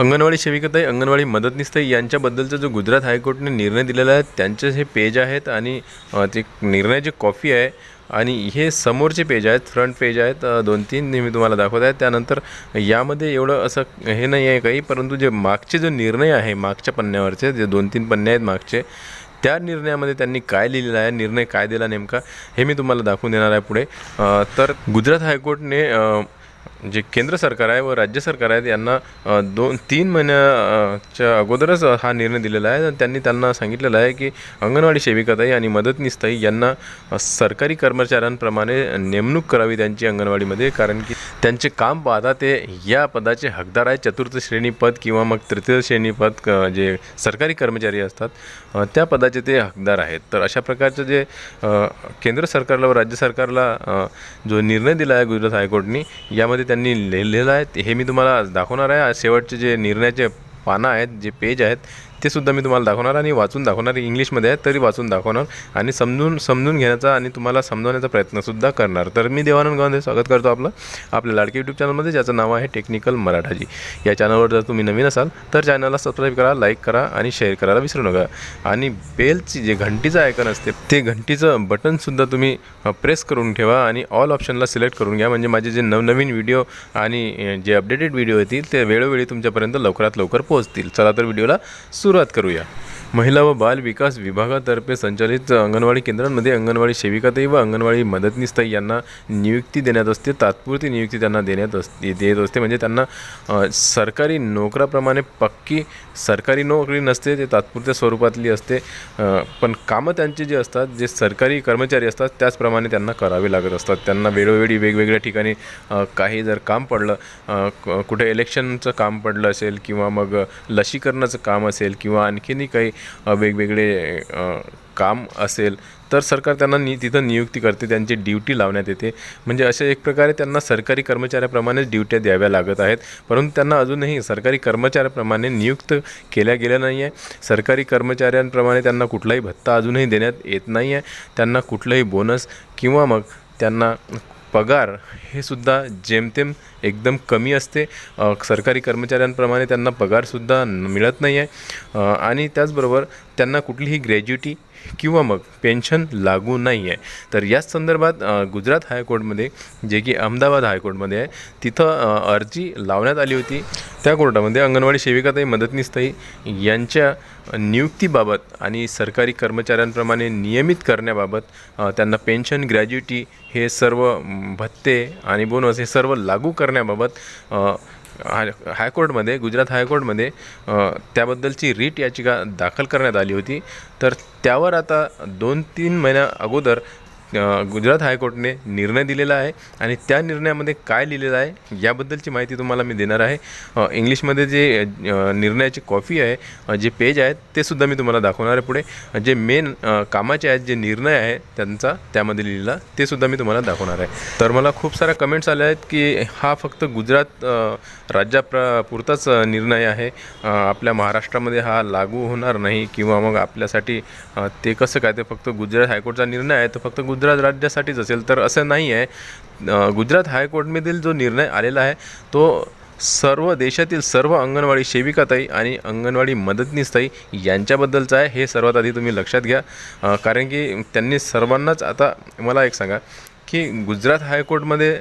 अंगणवाडी सेविकाताई अंगणवाडी मदतनीसताई यांच्याबद्दलचा जो गुजरात हायकोर्टने निर्णय दिलेला आहे त्यांचे हे पेज आहेत आणि ते निर्णयाची कॉपी आहे आणि हे समोरचे पेज आहेत फ्रंट पेज आहेत दोन तीन मी तुम्हाला दाखवत आहे त्यानंतर यामध्ये एवढं असं हे नाही आहे काही परंतु जे मागचे जो निर्णय आहे मागच्या पन्न्यावरचे जे दोन तीन पन्ने आहेत मागचे त्या निर्णयामध्ये त्यांनी काय लिहिलेलं आहे निर्णय काय दिला नेमका हे मी तुम्हाला दाखवून देणार आहे पुढे. तर गुजरात हायकोर्टने जे केंद्र सरकार आहे व राज्य सरकार आहेत यांना दोन तीन महिन्याच्या अगोदरच हा निर्णय दिलेला आहे. आणि त्यांनी त्यांना सांगितलेलं आहे की अंगणवाडी सेविकाताई आणि मदतनीसताई यांना सरकारी कर्मचाऱ्यांप्रमाणे नेमणूक करावी त्यांची अंगणवाडीमध्ये कारण की त्यांचे काम पाहता ते या पदाचे हकदार आहे चतुर्थ श्रेणी पद किंवा मग तृतीय श्रेणी पद जे सरकारी कर्मचारी असतात त्या पदाचे ते हकदार आहेत. तर अशा प्रकारचं जे केंद्र सरकारला व राज्य सरकारला जो निर्णय दिला आहे गुजरात हायकोर्टनी या त्यामध्ये त्यांनी लिहिलेलं आहे. हे मी तुम्हाला दाखवणार आहे. शेवटचे जे निर्णयाचे पानं आहेत जे पेज आहेत ते सुद्धा मी तुम्हाला दाखवणार आणि वाचून दाखवणार. इंग्लिशमध्ये आहेत तरी वाचून दाखवणार. आणि समजून समजून घेण्याचा आणि तुम्हाला समजवण्याचा प्रयत्नसुद्धा करणार. तर मी देवानंद गावंदे स्वागत करतो आपलं आपल्या लाडके यूट्यूब चॅनलमध्ये ज्याचं नाव आहे टेक्निकल मराठाजी या चॅनलवर जर तुम्ही नवीन असाल तर चॅनलला सबस्क्राईब करा लाईक करा आणि शेअर करायला विसरू नका. आणि बेलची जे घंटीचं आयकन असते ते घंटीचं बटनसुद्धा तुम्ही प्रेस करून ठेवा आणि ऑल ऑप्शनला सिलेक्ट करून घ्या. म्हणजे माझे जे नवनवीन व्हिडिओ आणि जे अपडेटेड व्हिडिओ येतील ते वेळोवेळी तुमच्यापर्यंत लवकरात लवकर पोहोचतील. चला तर व्हिडिओला सुरुवात करूया. महिला व बाल विकास विभागातर्फे संचालित अंगणवाडी केंद्रांमध्ये अंगणवाडी सेविकाताई व अंगणवाडी मदतनीसताई यांना नियुक्ती देण्यात असते. तात्पुरती नियुक्ती त्यांना देण्यात असते देत असते. म्हणजे त्यांना सरकारी नोकराप्रमाणे पक्की सरकारी नोकरी नसते ते तात्पुरत्या स्वरूपातली असते. पण कामं त्यांची जी असतात जे सरकारी कर्मचारी असतात त्याचप्रमाणे त्यांना करावे लागत असतात. त्यांना वेळोवेळी वेगवेगळ्या ठिकाणी काही जर काम पडलं क- कुठे इलेक्शनचं काम पडलं असेल किंवा मग लसीकरणाचं काम असेल किंवा आणखीनही काही वेगवेगळे काम असेल तर सरकार त्यांना नि तिथं नियुक्ती करते त्यांची ड्युटी लावण्यात येते. म्हणजे अशा एक प्रकारे त्यांना सरकारी कर्मचाऱ्याप्रमाणेच ड्युट्या द्याव्या लागत आहेत. परंतु त्यांना अजूनही सरकारी कर्मचाऱ्याप्रमाणे नियुक्त केल्या गेल्या नाही आहे सरकारी कर्मचाऱ्यांप्रमाणे त्यांना कुठलाही भत्ता अजूनही देण्यात येत नाही आहे त्यांना कुठलाही बोनस किंवा मग त्यांना पगार हे सुद्धा जेमतेम एकदम कमी असते. सरकारी कर्मचाऱ्यांप्रमाणे त्यांना पगारसुद्धा मिळत नाही आहे आणि त्याचबरोबर त्यांना कुठलीही ग्रॅज्युटी किंवा मग पेन्शन लागू नाही आहे तर याच संदर्भात गुजरात हायकोर्टमध्ये जे की अहमदाबाद हायकोर्टमध्ये आहे तिथं अर्जी लावण्यात आली होती. त्या कोर्टामध्ये अंगणवाडी सेविकाताई मदतनीसताई यांच्या नियुक्तीबाबत आणि सरकारी कर्मचाऱ्यांप्रमाणे नियमित करण्याबाबत त्यांना पेन्शन ग्रॅज्युटी हे सर्व भत्ते आणि बोनस हे सर्व लागू करण्याबाबत हाय हायकोर्टमध्ये गुजरात हायकोर्टमध्ये त्याबद्दलची रीट याचिका दाखल करण्यात आली होती. तर त्यावर आता दोन तीन महिन्या अगोदर गुजरात हायकोर्टने निर्णय दिलेला आहे आणि त्या निर्णयामध्ये काय लिहिलेलं आहे याबद्दलची माहिती तुम्हाला मी देणार आहे. इंग्लिशमध्ये जे निर्णयाची कॉपी आहे जे पेज आहेत ते सुद्धा मी तुम्हाला दाखवणार आहे पुढे. जे मेन कामाचे आहेत जे निर्णय आहे त्यांचा त्यामध्ये लिहिलेला ते सुद्धा मी तुम्हाला दाखवणार आहे. तर मला खूप साऱ्या कमेंट्स आल्या आहेत की हा फक्त गुजरात अ, पुरताच निर्णय आहे. आपल्या महाराष्ट्रामध्ये हा लागू होणार नाही किंवा मग आपल्यासाठी ते कसं काय ते फक्त गुजरात हायकोर्टचा निर्णय आहे तर फक्त गुजरात राज्यासाठीच असेल तर असं नाही आहे गुजरात हायकोर्टमधील जो निर्णय आलेला आहे तो सर्व देशातील सर्व अंगणवाडी सेविकाताई आणि अंगणवाडी मदतनीसताई यांच्याबद्दलचं आहे. हे सर्वात आधी तुम्ही लक्षात घ्या. कारण की त्यांनी सर्वांनाच आता मला एक सांगा. की गुजरात हायकोर्टमध्ये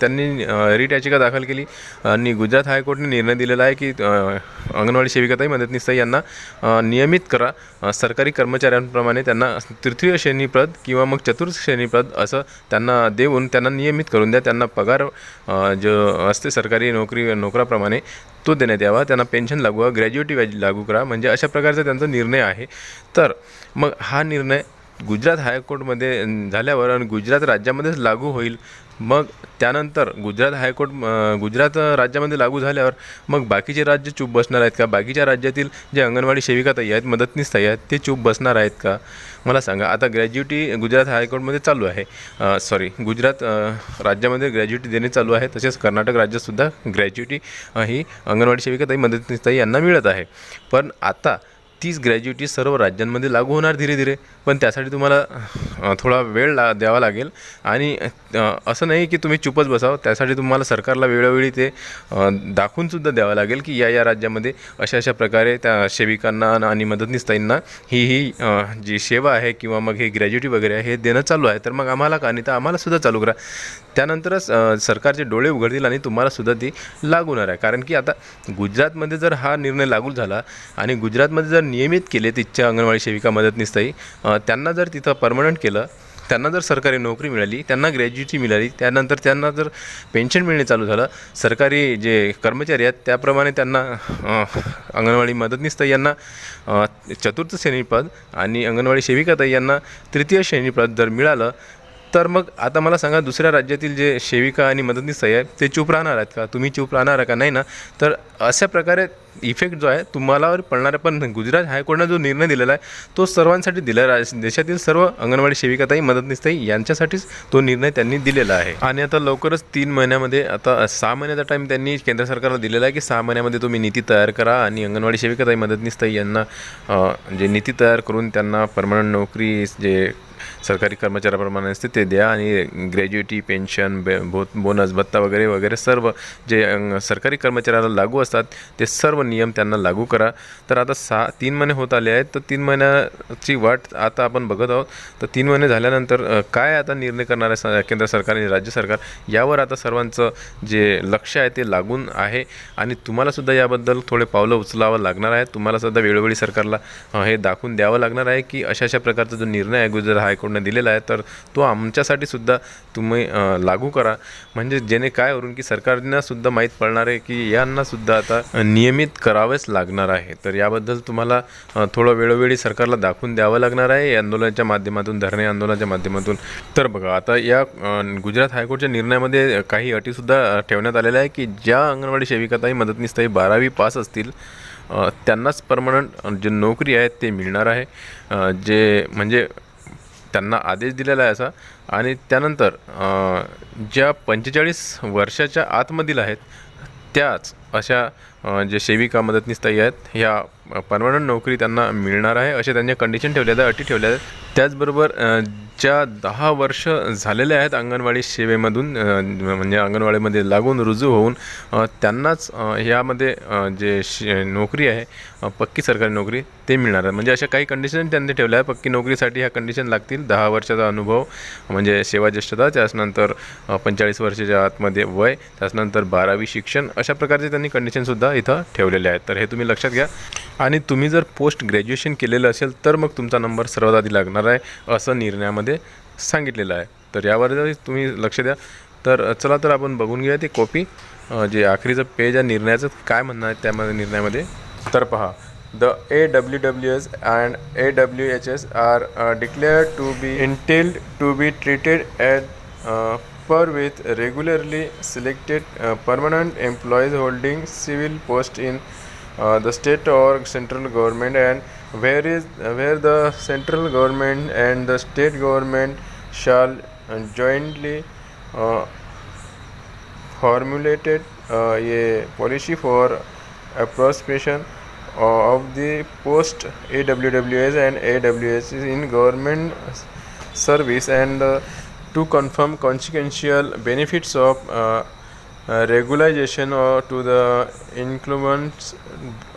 त्यांनी अ, रिट याचिका दाखल केली. आणि गुजरात हायकोर्टने निर्णय दिलेला आहे की अंगणवाडी सेविकाताई मदतनीसताई यांना नियमित करा. सरकारी कर्मचाऱ्यांप्रमाणे त्यांना तृतीय श्रेणीप्रद किंवा मग चतुर्थ श्रेणीप्रद असं त्यांना देऊन त्यांना नियमित करून द्या. त्यांना पगार जो असते सरकारी नोकरी नोकराप्रमाणे तो देण्यात यावा. त्यांना पेन्शन लागू ग्रॅज्युएटी लागू करा. म्हणजे अशा प्रकारचा त्यांचा निर्णय आहे. तर मग हा निर्णय गुजरात हायकोर्टमध्ये झाल्यावर आणि गुजरात राज्यामध्येच लागू होईल मग त्यानंतर गुजरात हायकोर्ट गुजरात राज्यामध्ये लागू झाल्यावर मग बाकीचे राज्य चूप बसणार आहेत का? बाकीच्या राज्यातील जे अंगणवाडी सेविका ताई आहेत मदतनीस ताई आहेत ते चूप बसणार आहेत का? मला सांगा. आता ग्रॅज्युटी गुजरात हायकोर्टमध्ये चालू आहे. सॉरी गुजरात राज्यामध्ये ग्रॅज्युटी देणे चालू आहे तसेच कर्नाटक राज्यातसुद्धा ग्रॅज्युटी ही अंगणवाडी सेविकाताई मदतनीस ताई यांना मिळत आहे. पण आता तीच ग्रॅज्युटी सर्व राज्यांमध्ये लागू होणार धीरे धीरे. पण त्यासाठी तुम्हाला थोडा वेळ ला द्यावा लागेल. आणि असं नाही की तुम्ही चुपच बसावं. त्यासाठी तुम्हाला सरकारला वेळोवेळी ते दाखवूनसुद्धा द्यावं लागेल की या या राज्यामध्ये अशा अशा प्रकारे त्या सेविकांना आणि मदतनीसताईंना ही ही जी सेवा आहे किंवा मग हे ग्रॅज्युटी वगैरे आहे हे देणं चालू आहे. तर मग आम्हाला का नाही तर आम्हालासुद्धा चालू करा. त्यानंतरच सरकारचे डोळे उघडतील आणि तुम्हालासुद्धा ती लागू होणार आहे. कारण की आता गुजरातमध्ये जर हा निर्णय लागू झाला आणि गुजरातमध्ये जर नियमित केले तिथच्या अंगणवाडी सेविका मदतनीसताई अ, त्यांना जर तिथं परमनंट केलं त्यांना जर सरकारी नोकरी मिळाली त्यांना ग्रॅज्युएटी मिळाली त्यानंतर त्यांना जर पेन्शन मिळणे चालू झालं सरकारी जे कर्मचारी आहेत त्याप्रमाणे त्यांना अंगणवाडी अंगणवाडी मदतनीसताई यांना चतुर्थ श्रेणीपद आणि अंगणवाडी सेविकाताई यांना तृतीय श्रेणीपद जर मिळालं तर मग आता मला सांगा दुसऱ्या राज्यातील जे सेविका आणि मदतनीस आहे ते चूप राहणार आहेत का? तुम्ही चूप राहणार आहे का? नाही ना. तर अशा प्रकारे इफेक्ट जो आहे तुम्हाला पडणार आहे पण गुजरात हायकोर्टानं जो निर्णय दिलेला आहे तो सर्वांसाठी दिला आहे. देशातील सर्व अंगणवाडी सेविकाताई मदतनीसताई यांच्यासाठीच तो निर्णय त्यांनी दिलेला आहे. आणि आता लवकरच तीन महिन्यामध्ये आता सहा महिन्याचा टाईम त्यांनी केंद्र सरकारला दिलेला आहे की सहा महिन्यामध्ये तुम्ही नीती तयार करा आणि अंगणवाडी सेविकाताई मदतनीसताई यांना जे नीती तयार करून त्यांना परमनंट नोकरी जे सरकारी कर्मचाऱ्याप्रमाणे असते ते द्या. आणि ग्रॅज्युएटी पेन्शन बे भो बोनस भत्ता वगैरे वगैरे सर्व जे सरकारी कर्मचाऱ्याला लागू असतात ते सर्व नियम त्यांना लागू करा. तर आता सहा तीन महिने होत आले आहेत तर तीन महिन्याची वाट आता आपण बघत आहोत. तर तीन महिने झाल्यानंतर काय आता निर्णय करणार आहे स- केंद्र सरकार आणि राज्य सरकार? यावर आता सर्वांचं जे लक्ष आहे ते लागून आहे. आणि तुम्हालासुद्धा याबद्दल थोडे पावलं उचलावं लागणार आहे. तुम्हालासुद्धा वेळोवेळी सरकारला हे दाखवून द्यावं लागणार आहे की अशा अशा प्रकारचा जो निर्णय आहे गुजरात हायकोर्टने दिलेला आहे तर तो आमच्यासाठी सुद्धा तुम्ही लागू करा. म्हणजे जेणे काय वरून की सरकारनं सुद्धा माहीत पडणार आहे की यांना सुद्धा आता नियमित करावेच लागणार आहे. तर याबद्दल तुम्हाला थोडं वेळोवेळी सरकारला दाखवून द्यावं लागणार आहे. या आंदोलनाच्या माध्यमातून धरणे आंदोलनाच्या माध्यमातून. तर बघा आता या गुजरात हायकोर्टच्या निर्णयामध्ये काही अटीसुद्धा ठेवण्यात आलेल्या आहे की ज्या अंगणवाडी सेविकाताई मदतनीसताई बारावी पास असतील त्यांनाच परमनंट जे नोकरी आहे ते मिळणार आहे. जे म्हणजे त्यांना आदेश दिलेला आहे असा. आणि त्यानंतर ज्या पंचेचाळीस वर्षाच्या आतमधील आहेत त्याच अशा जे सेविका मदतनीसताई आहेत ह्या परमनंट नोकरी त्यांना मिळणार आहे असे त्यांच्या कंडिशन ठेवल्या आहेत अटी ठेवल्या आहेत. त्याचबरोबर ज्या दहा वर्ष झालेल्या आहेत अंगणवाडी सेवेमधून म्हणजे अंगणवाडीमध्ये लागून रुजू होऊन त्यांनाच ह्यामध्ये जे शे नोकरी आहे पक्की सरकारी नोकरी ते मिळणार आहे. म्हणजे अशा काही कंडिशन त्यांनी ठेवल्या आहे पक्की नोकरीसाठी ह्या कंडिशन लागतील. दहा वर्षाचा अनुभव म्हणजे सेवा ज्येष्ठता त्याच्यानंतर पंचेचाळीस वर्षाच्या आतमध्ये वय त्याच्यानंतर बारावी शिक्षण अशा प्रकारचे त्यांनी कंडिशनसुद्धा इथं ठेवलेले आहेत. तर हे तुम्ही लक्षात घ्या. आणि तुम्ही जर पोस्ट ग्रॅज्युएशन केलेलं असेल तर मग तुमचा नंबर सर्वात आधी लागणार आहे असं निर्णयामध्ये सांगितलेलं आहे. तर यावर जर तुम्ही लक्ष द्या. तर चला तर आपण बघून घेऊया ती कॉपी जे आखरीचं पेज आहे निर्णयाचं काय म्हणणं आहे त्यामध्ये निर्णयामध्ये तर पहा. The A W W S and A W H S are declare to be entitled to be treated at with regularly selected uh, permanent employees holding civil post in uh, the state or central government and where is where the central government and the state government shall uh, jointly uh, formulated uh, a policy for appropriation uh, of the post AWWS and AWS in government service and uh, to confirm consequential benefits of regularisation to the increments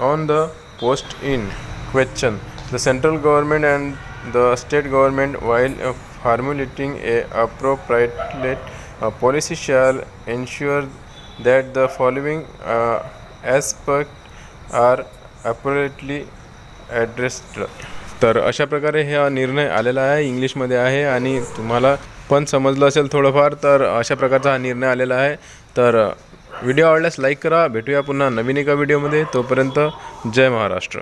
on the post in question the central government and the state government while formulating a appropriate policy shall ensure that the following aspect are appropriately addressed तर अशा प्रकारे हा निर्णय आलेला आहे. इंग्लिशमध्ये आहे आणि तुम्हाला पण समजलं असेल थोडंफार तर अशा प्रकारचा हा निर्णय आलेला आहे. तर व्हिडिओ आवडल्यास लाईक करा. भेटूया पुन्हा नवीन एका व्हिडिओमध्ये. तोपर्यंत जय महाराष्ट्र.